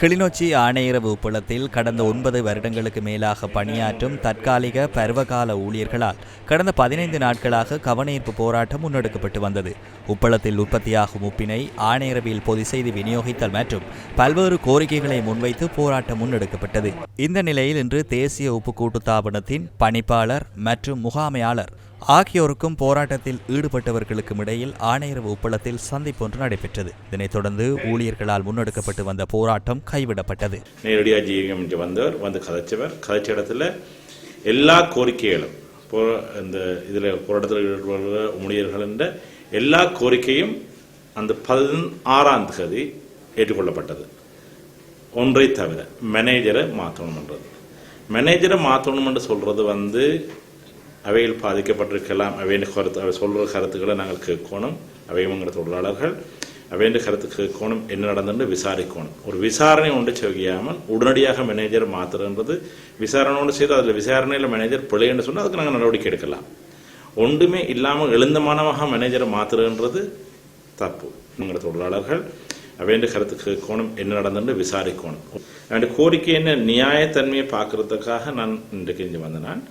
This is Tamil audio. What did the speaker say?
கிளிநொச்சி ஆணையரவு உப்பளத்தில் கடந்த ஒன்பது வருடங்களுக்கு மேலாக பணியாற்றும் தற்காலிக பருவகால ஊழியர்களால் கடந்த பதினைந்து நாட்களாக கவனஈர்ப்பு போராட்டம் முன்னெடுக்கப்பட்டு வந்தது. உப்பளத்தில் உற்பத்தியாகும் உப்பினை ஆணையரவில் பொது செய்து விநியோகித்தல் மற்றும் பல்வேறு கோரிக்கைகளை முன்வைத்து போராட்டம் முன்னெடுக்கப்பட்டது. இந்த நிலையில் இன்று தேசிய உப்பு கூட்டுத்தாபனத்தின் பணிப்பாளர் மற்றும் முகாமையாளர் ஆகியோருக்கும் போராட்டத்தில் ஈடுபட்டவர்களுக்கும் இடையில் ஆணையரவு உப்பளத்தில் சந்திப்பு ஒன்று நடைபெற்றது. இதனைத் தொடர்ந்து ஊழியர்களால் முன்னெடுக்கப்பட்டு வந்த போராட்டம் கைவிடப்பட்டது. நேரடியாக ஜிஎம் வந்தவர் வந்து கதைச்சவர். கதைச்ச இடத்துல எல்லா கோரிக்கைகளும் போ இந்த இதில் போராட்டத்தில் ஈடுபடுற என்ற எல்லா கோரிக்கையும் அந்த பதினாறாம் தேதி ஏற்றுக்கொள்ளப்பட்டது. ஒன்றை தவிர மேனேஜரை மாற்றணும்ன்றது. மேனேஜரை மாற்றணும்னு சொல்கிறது வந்து அவையில் பாதிக்கப்பட்டிருக்கலாம். அவையின் கருத்து அவை சொல்கிற கருத்துக்களை நாங்கள் கேட்கணும். அவையமங்கிற தொழிலாளர்கள் அவையின் கருத்து கேட்கணும் என்ன நடந்துன்னு விசாரிக்கணும். ஒரு விசாரணை ஒன்று செய்யாமல் உடனடியாக மேனேஜர் மாத்துறன்றது விசாரணை ஒன்று செய்து அதில் விசாரணையில் மேனேஜர் பிழைன்னு சொன்னால் அதுக்கு நாங்கள் நடவடிக்கை எடுக்கலாம். ஒன்றுமே இல்லாமல் எழுந்தமானமாக மேனேஜரை மாத்துறன்றது தப்பு. என்கிற தொழிலாளர்கள் அவையின் கருத்து கேட்கணும் என்ன நடந்துன்னு விசாரிக்கணும். அவன் கோரிக்கை என்ன? நியாயத்தன்மையை பார்க்கறதுக்காக நான் இன்றைக்கு இங்கே வந்தேன். நான்